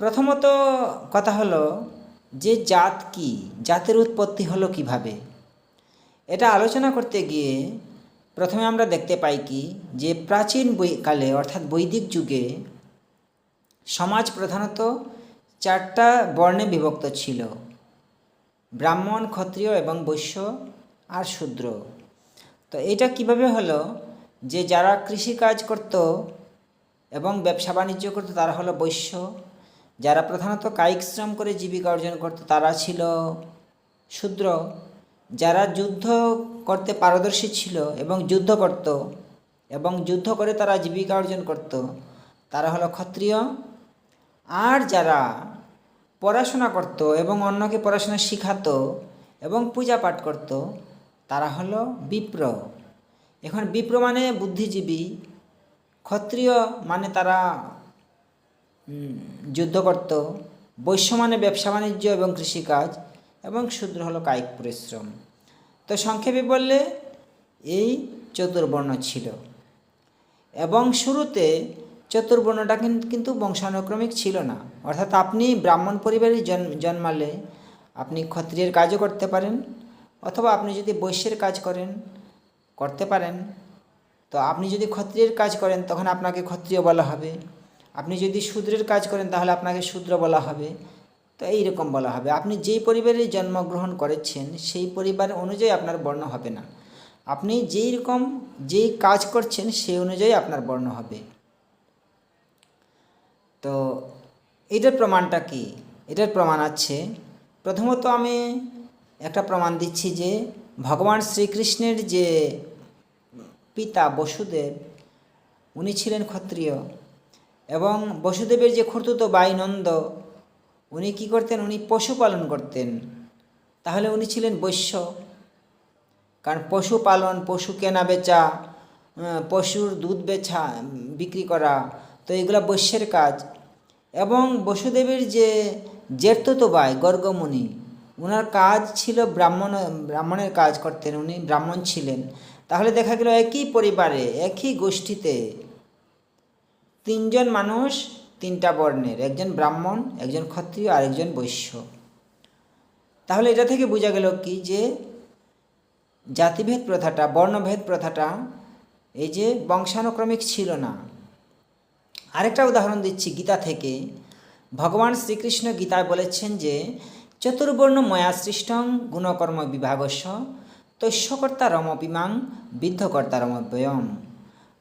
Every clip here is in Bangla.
প্রথমত কথা হলো যে জাত কি, জাতের উৎপত্তি হলো কীভাবে? এটা আলোচনা করতে গিয়ে প্রথমে আমরা দেখতে পাই কি যে প্রাচীন বৈ কালে অর্থাৎ বৈদিক যুগে সমাজ প্রধানত চারটা বর্ণে বিভক্ত ছিল। ব্রাহ্মণ, ক্ষত্রিয় এবং বৈশ্য আর শূদ্র। তো এটা কীভাবে হলো যে যারা কৃষিকাজ করত এবং ব্যবসা বাণিজ্য করতো তারা হলো বৈশ্য যারা প্রধানত কায়িক শ্রম করে জীবিকা অর্জন করতো, তারা ছিল শূদ্র। যারা যুদ্ধ করতে পারদর্শী ছিল এবং যুদ্ধ করত এবং যুদ্ধ করে তারা জীবিকা অর্জন করত, তারা হলো ক্ষত্রিয়। আর যারা পড়াশোনা করত এবং অন্যকে পড়াশোনা শিখাতো এবং পূজা পাঠ করত, তারা হলো বিপ্র। এখন বিপ্র মানে বুদ্ধিজীবী, ক্ষত্রিয় মানে তারা যুদ্ধ করত বৈশ্য মানে ব্যবসা বাণিজ্য এবং কৃষিকাজ, এবং শূদ্র হলো কায়িক পরিশ্রম। তো সংক্ষেপে বললে, এই চতুর্বর্ণ ছিল। এবং শুরুতে চতুর্বর্ণটা কিন্তু বংশানুক্রমিক ছিল না। অর্থাৎ আপনি ব্রাহ্মণ পরিবারে জন- জন্মালে আপনি ক্ষত্রিয়ের কাজও করতে পারেন, অথবা আপনি যদি বৈশ্যের কাজ করেন, করতে পারেন। তো আপনি যদি ক্ষত্রিয়ের কাজ করেন, তখন আপনাকে ক্ষত্রিয় বলা হবে। আপনি যদি শূদ্রের কাজ করেন, তাহলে আপনাকে শূদ্র বলা হবে। তো এইরকম বলা হবে। আপনি যেই পরিবারে জন্মগ্রহণ করেছেন, সেই পরিবার অনুযায়ী আপনার বর্ণ হবে না। আপনি যেই রকম যেই কাজ করছেন, সেই অনুযায়ী আপনার বর্ণ হবে। তো এটার প্রমাণটা কি? এটার প্রমাণ আছে। প্রথমত আমি একটা প্রমাণ দিচ্ছি যে, ভগবান শ্রীকৃষ্ণের যে পিতা বসুদেব, উনি ছিলেন ক্ষত্রিয়। এবং বসুদেবের যে খুর্তুতো বাই নন্দ, উনি কি করতেন? উনি পশুপালন করতেন। তাহলে উনি ছিলেন বৈশ্য। কারণ পশুপালন, পশু কেনা বেচা পশুর দুধ বেচা, বিক্রি করা, তো এগুলো বৈশ্যের কাজ। এবং বসুদেবের যে জেঠতো ভাই গর্গমুনি ওনার কাজ ছিল ব্রাহ্মণ, ব্রাহ্মণের কাজ করতেন উনি, ব্রাহ্মণ ছিলেন। তাহলে দেখা গেল একই পরিবারে, একই গোষ্ঠীতে তিনজন মানুষ, তিনটা বর্ণের। একজন ব্রাহ্মণ, একজন ক্ষত্রিয়, আর একজন বৈশ্য। তাহলে এটা থেকে বোঝা গেল কি যে জাতিভেদ প্রথাটা, বর্ণভেদ প্রথাটা, এই যে বংশানুক্রমিক ছিল না। আরেকটা উদাহরণ দিচ্ছি গীতা থেকে। ভগবান শ্রীকৃষ্ণ গীতায় বলেছেন যে, চতুর্বর্ণ ময়া সৃষ্টং গুণকর্ম বিভাগস্য তৈশ্যকর্তা রমপিমাং, বিদ্ধকর্তা রমব্যয়ম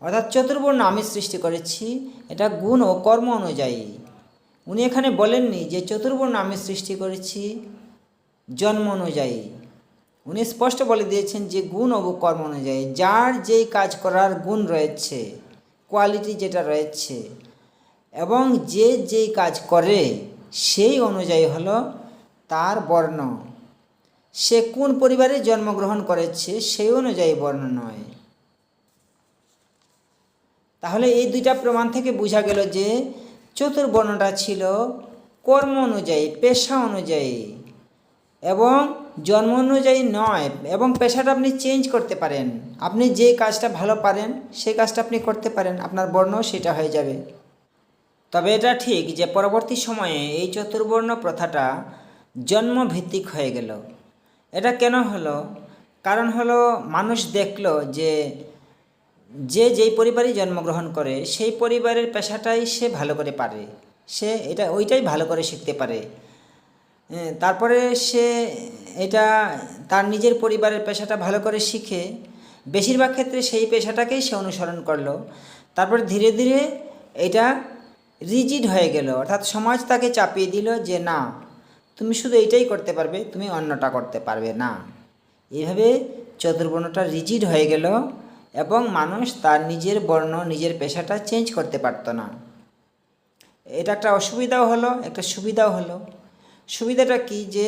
অর্থাৎ চতুর্বর্ণ আমি সৃষ্টি করেছি, এটা গুণ ও কর্ম অনুযায়ী। উনি এখানে বলেননি যে চতুর্বর্ণ আমি সৃষ্টি করেছি জন্ম অনুযায়ী। উনি স্পষ্ট বলে দিয়েছেন যে গুণ ও কর্ম অনুযায়ী, যার যেই কাজ করার গুণ রয়েছে কোয়ালিটি যেটা রয়েছে, এবং যে যেই কাজ করে, সেই অনুযায়ী হলো তার বর্ণ। সে কোন পরিবারে জন্মগ্রহণ করেছে, সেই অনুযায়ী বর্ণ নয়। তাহলে এই দুইটা প্রমাণ থেকে বোঝা গেল যে চতুর্বর্ণটা ছিল কর্ম অনুযায়ী, পেশা অনুযায়ী এবং জন্ম অনুযায়ী নয় এবং পেশাটা আপনি চেঞ্জ করতে পারেন। আপনি যে কাজটা ভালো পারেন, সেই কাজটা আপনি করতে পারেন, আপনার বর্ণ সেটা হয়ে যাবে। তবে এটা ঠিক যে পরবর্তী সময়ে এই চতুর্বর্ণ প্রথাটা জন্মভিত্তিক হয়ে গেল। এটা কেন হলো? কারণ হলো মানুষ দেখল যে যে যেই পরিবারে জন্মগ্রহণ করে, সেই পরিবারের পেশাটাই সে ভালো করে পারে। সে এটা, ওইটাই ভালো করে শিখতে পারে। তারপরে সে এটা, তার নিজের পরিবারের পেশাটা ভালো করে শিখে, বেশিরভাগ ক্ষেত্রে সেই পেশাটাকেই সে অনুসরণ করল। তারপর ধীরে ধীরে এটা রিজিড হয়ে গেল। অর্থাৎ সমাজ তাকে চাপিয়ে দিল যে, না, তুমি শুধু এইটাই করতে পারবে, তুমি অন্যটা করতে পারবে না। এভাবে চতুর্বর্ণটা রিজিড হয়ে গেল। এবং মানুষ তার নিজের বর্ণ, নিজের পেশাটা চেঞ্জ করতে পারতো না। এটা একটা অসুবিধাও হলো, একটা সুবিধাও হলো। সুবিধাটা কি যে,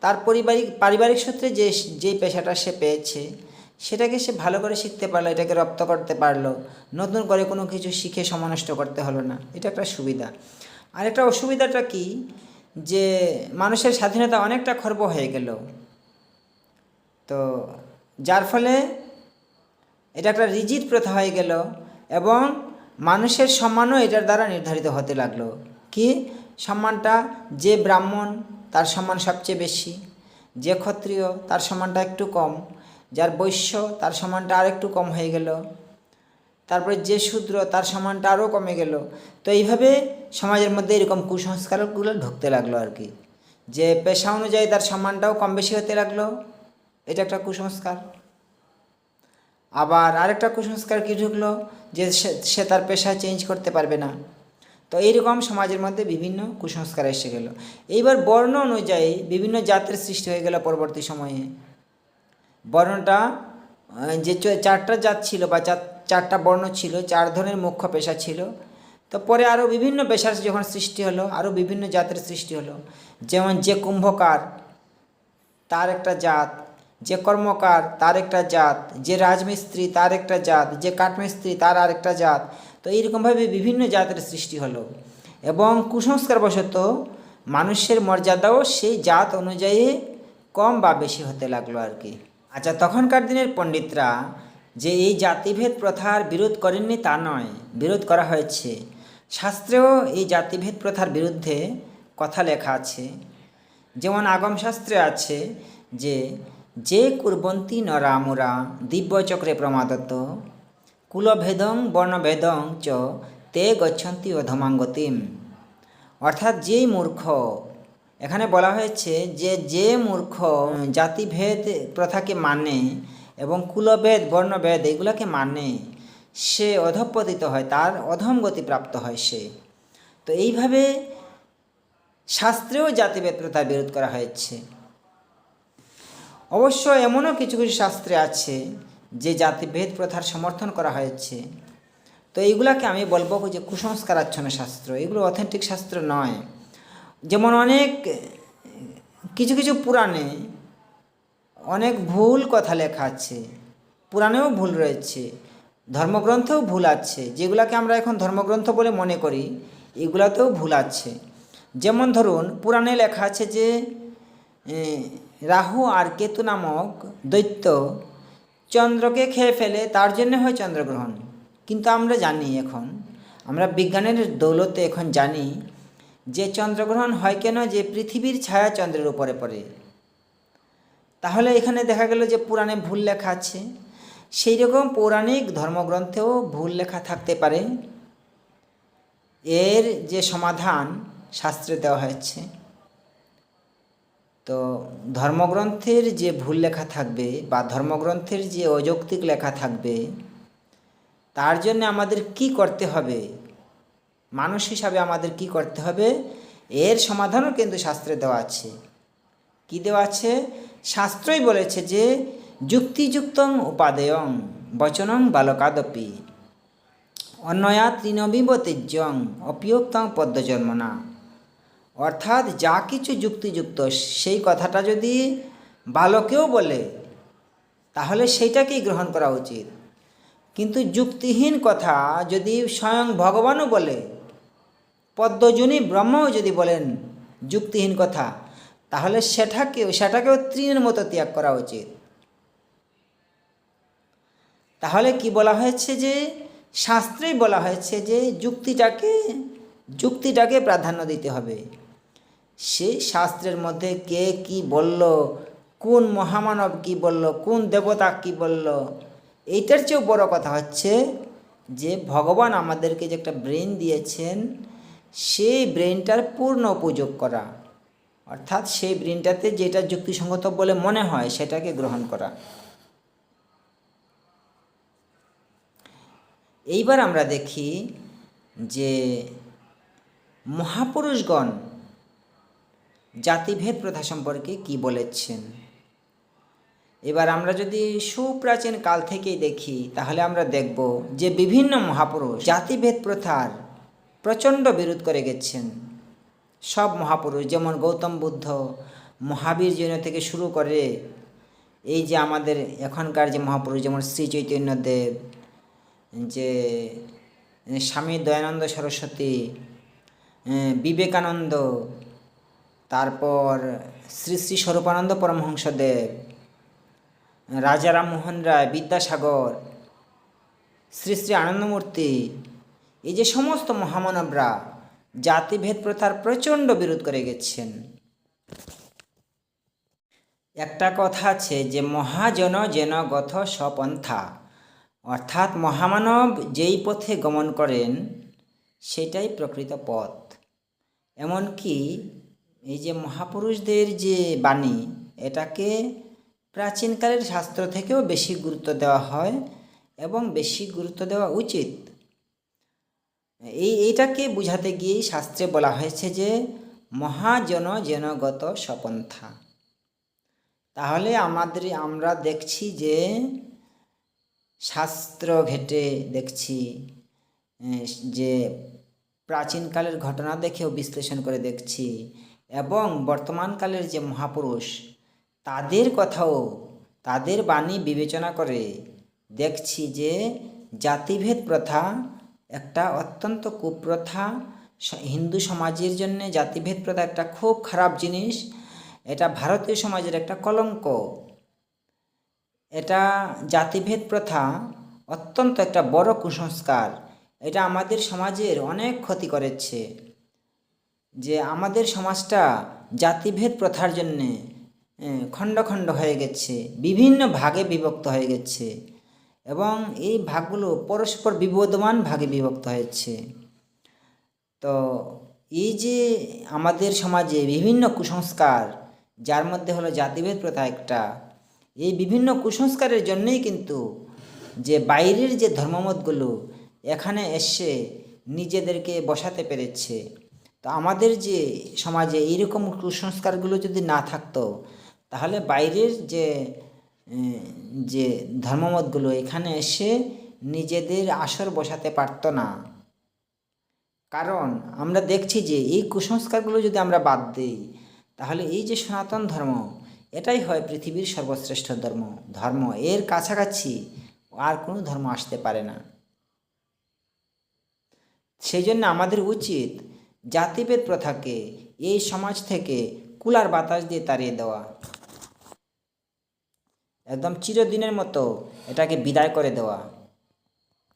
তার পারিবারিক পারিবারিক সূত্রে যে যে পেশাটা সে পেয়েছে, সেটাকে সে ভালো করে শিখতে পারল, এটাকে রপ্ত করতে পারল, নতুন করে কোনো কিছু শিখে সমানষ্ট করতে হলো না। এটা একটা সুবিধা। আর একটা অসুবিধাটা কি যে, মানুষের স্বাধীনতা অনেকটা খর্ব হয়ে গেল। তো যার ফলে এটা একটা রিজিড প্রথা হয়ে গেল এবং মানুষের সম্মানও এটার দ্বারা নির্ধারিত হতে লাগল। কি? সম্মানটা যে ব্রাহ্মণ, তার সম্মান সবচেয়ে বেশি। যে ক্ষত্রিয়, তার সম্মানটা একটু কম। যার বৈশ্য, তার সম্মানটা আর একটু কম হয়ে গেল। তারপরে যে শূদ্র, তার সম্মানটা আরও কমে গেল। তো এইভাবে সমাজের মধ্যে এরকম কুসংস্কারগুলো ঢুকতে লাগল আর কি। যে পেশা অনুযায়ী তার সম্মানটাও কম বেশি হতে লাগল। এটা একটা কুসংস্কার। আবার আরেকটা কুসংস্কার কি ঢুকলো? যে সে- তার পেশা চেঞ্জ করতে পারবে না। তো এইরকম সমাজের মধ্যে বিভিন্ন কুসংস্কার এসে গেল। এইবার বর্ণ অনুযায়ী বিভিন্ন জাতের সৃষ্টি হয়ে গেল পরবর্তী সময়ে। বর্ণটা যে চারটা জাত ছিল বা চার- চারটা বর্ণ ছিল, চার ধরনের মুখ্য পেশা ছিল। তো পরে আরও বিভিন্ন পেশার যখন সৃষ্টি হলো আরও বিভিন্ন জাতের সৃষ্টি হলো। যেমন যে কুম্ভকার, তার একটা জাত। যে কর্মকার তার একটা জাত, যে রাজমিস্ত্রি তার একটা জাত, যে কাঠমিস্ত্রি তার আরেকটা জাত। তো এইরকমভাবে বিভিন্ন জাতের সৃষ্টি হলো। এবং কুসংস্কারবশত মানুষের মর্যাদাও সেই জাত অনুযায়ী কম বা বেশি হতে লাগল আর কি। আচ্ছা তখনকার দিনের পণ্ডিতরা যে এই জাতিভেদ প্রথার বিরোধ করেননি তা নয়, বিরোধ করা হয়েছে। শাস্ত্রেও এই জাতিভেদ প্রথার বিরুদ্ধে কথা লেখা আছে। যেমন আগম শাস্ত্রে আছে যে যে কুর্বন্তী নরামুরা দিব্যচক্রে প্রমাদত কুলভেদং বর্ণভেদং চ তে গচ্ছন্তি অধমাঙ্গতিম অর্থাৎ যেই মূর্খ, এখানে বলা হয়েছে যে যে মূর্খ জাতিভেদ প্রথাকে মানে এবং কুলভেদ, বর্ণভেদ এগুলোকে মানে সে অধপতিত হয়, তার অধম গতি প্রাপ্ত হয় সে। তো এইভাবে শাস্ত্রেও জাতিভেদ প্রথার বিরোধ করা হয়েছে। অবশ্য এমনও কিছু কিছু শাস্ত্রে আছে যে জাতিভেদ প্রথার সমর্থন করা হয়েছে। তো এইগুলাকে আমি বলব যে কুসংস্কারাচ্ছন্ন শাস্ত্র। এগুলো অথেন্টিক শাস্ত্র নয়। যেমন অনেক কিছু কিছু পুরাণে অনেক ভুল কথা লেখা আছে। পুরাণেও ভুল রয়েছে। ধর্মগ্রন্থেও ভুল আছে। যেগুলাকে আমরা এখন ধর্মগ্রন্থ বলে মনে করি, এগুলাতেও ভুল আছে। যেমন ধরুন, পুরাণে লেখা আছে যে রাহু আর কেতু নামক দৈত্য চন্দ্রকে খেয়ে ফেলে, তার জন্য হয় চন্দ্রগ্রহণ। কিন্তু আমরা জানি এখন, আমরা বিজ্ঞানের দৌলতে এখন জানি যে চন্দ্রগ্রহণ হয় কেন যে পৃথিবীর ছায়া চন্দ্রের উপরে পড়ে। তাহলে এখানে দেখা গেল যে পুরাণে ভুল লেখা আছে। সেই রকম পৌরাণিক ধর্মগ্রন্থেও ভুল লেখা থাকতে পারে। এর যে সমাধান শাস্ত্রে দেওয়া হয়েছে। তো ধর্মগ্রন্থের যে ভুল লেখা থাকবে বা ধর্মগ্রন্থের যে অযৌক্তিক লেখা থাকবে, তার জন্য আমাদের কি করতে হবে? মানুষ হিসাবে আমাদের কি করতে হবে? এর সমাধানও কিন্তু শাস্ত্রে দেওয়া আছে। কি দেওয়া আছে? শাস্ত্রই বলেছে যে, যুক্তিযুক্তং উপাদেয়ং বচনং বালকাদপি। অন্যয়া তৃণবিব তেজ্যং অপিয়োক্তং পদ্মজন্মনা। অর্থাৎ যা কিছু যুক্তিযুক্ত, সেই কথাটা যদি বালকেও বলে, তাহলে সেইটাকেই গ্রহণ করা উচিত। কিন্তু যুক্তিহীন কথা যদি স্বয়ং ভগবানও বলে, পদ্মজনী ব্রহ্মও যদি বলেন যুক্তিহীন কথা, তাহলে সেটাকেও সেটাকেও তৃণের মতো ত্যাগ করা উচিত। তাহলে কি বলা হয়েছে যে, শাস্ত্রেই বলা হয়েছে যে যুক্তিটাকে যুক্তিটাকে প্রাধান্য দিতে হবে। সেই শাস্ত্রের মধ্যে কে কি বলল? কোন মহামানব কি বলল? কোন দেবতা কি বলল? এইটার চেয়েও বড় কথা হচ্ছে যে ভগবান আমাদেরকে যে একটা ব্রেন দিয়েছেন, সেই ব্রেনটার পূর্ণ উপযোগ করা। অর্থাৎ সেই ব্রেনটাতে যেটা যুক্তিসঙ্গত বলে মনে হয়, সেটাকে গ্রহণ করা। এইবার আমরা দেখি যে মহাপুরুষগণ জাতিভেদ প্রথা সম্পর্কে কি বলেছেন? এবার আমরা যদি সুপ্রাচীন কাল থেকেই দেখি, তাহলে আমরা দেখব যে বিভিন্ন মহাপুরুষ জাতিভেদ প্রথার প্রচণ্ড বিরোধ করে গেছেন। সব মহাপুরুষ, যেমন গৌতম বুদ্ধ, মহাবীর জৈন থেকে শুরু করে এই যে আমাদের এখনকার যে মহাপুরুষ, যেমন শ্রী চৈতন্যদেব যে, স্বামী দয়ানন্দ সরস্বতী বিবেকানন্দ তারপর শ্রী শ্রী স্বরূপানন্দ পরমহংসদেব রাজারাম মোহন রায়, বিদ্যাসাগর, শ্রী শ্রী আনন্দমূর্তি, এই যে সমস্ত মহামানবরা জাতিভেদ প্রথার প্রচণ্ড বিরোধ করে গেছেন। একটা কথা আছে যে, মহাজন যেন গথ স্বপন্থা, অর্থাৎ মহামানব যেই পথে গমন করেন, সেটাই প্রকৃত পথ। এমনকি এই যে মহাপুরুষদের যে বাণী, এটাকে প্রাচীনকালের শাস্ত্র থেকেও বেশি গুরুত্ব দেওয়া হয় এবং বেশি গুরুত্ব দেওয়া উচিত। এই, এইটাকে বুঝাতে গিয়েই শাস্ত্রে বলা হয়েছে যে, মহাজন জনগত স্বপন্থা। তাহলে আমাদের, আমরা দেখছি যে, শাস্ত্র ঘেটে দেখছি যে প্রাচীনকালের ঘটনা দেখেও বিশ্লেষণ করে দেখছি এবং বর্তমানকালের যে মহাপুরুষ, তাদের কথাও তাদের বাণী বিবেচনা করে দেখছি যে জাতিভেদ প্রথা একটা অত্যন্ত কুপ্রথা হিন্দু সমাজের জন্য জাতিভেদ প্রথা একটা খুব খারাপ জিনিস। এটা ভারতীয় সমাজের একটা কলঙ্ক। এটা জাতিভেদ প্রথা অত্যন্ত একটা বড় কুসংস্কার। এটা আমাদের সমাজের অনেক ক্ষতি করেছে। যে আমাদের সমাজটা জাতিভেদ প্রথার জন্যে খণ্ড খণ্ড হয়ে গেছে, বিভিন্ন ভাগে বিভক্ত হয়ে গেছে এবং এই ভাগগুলো পরস্পর বিবদমান ভাগে বিভক্ত হয়েছে। তো এই যে আমাদের সমাজে বিভিন্ন কুসংস্কার, যার মধ্যে হলো জাতিভেদ প্রথা একটা, এই বিভিন্ন কুসংস্কারের জন্যই কিন্তু যে বাইরের যে ধর্মমতগুলো এখানে এসে নিজেদেরকে বসাতে পেরেছে। তো আমাদের যে সমাজে এইরকম কুসংস্কারগুলো যদি না থাকতো, তাহলে বাইরের যে যে ধর্মমতগুলো এখানে এসে নিজেদের আসর বসাতে পারতো না। কারণ আমরা দেখছি যে এই কুসংস্কারগুলো যদি আমরা বাদ দিই, তাহলে এই যে সনাতন ধর্ম, এটাই হয় পৃথিবীর সর্বশ্রেষ্ঠ ধর্ম। ধর্ম এর কাছাকাছি আর কোনো ধর্ম আসতে পারে না। সেই জন্য আমাদের উচিত জাতিভেদ প্রথাকে এই সমাজ থেকে কুলার বাতাস দিয়ে তাড়িয়ে দেওয়া। একদম চিরদিনের মতো এটাকে বিদায় করে দেওয়া।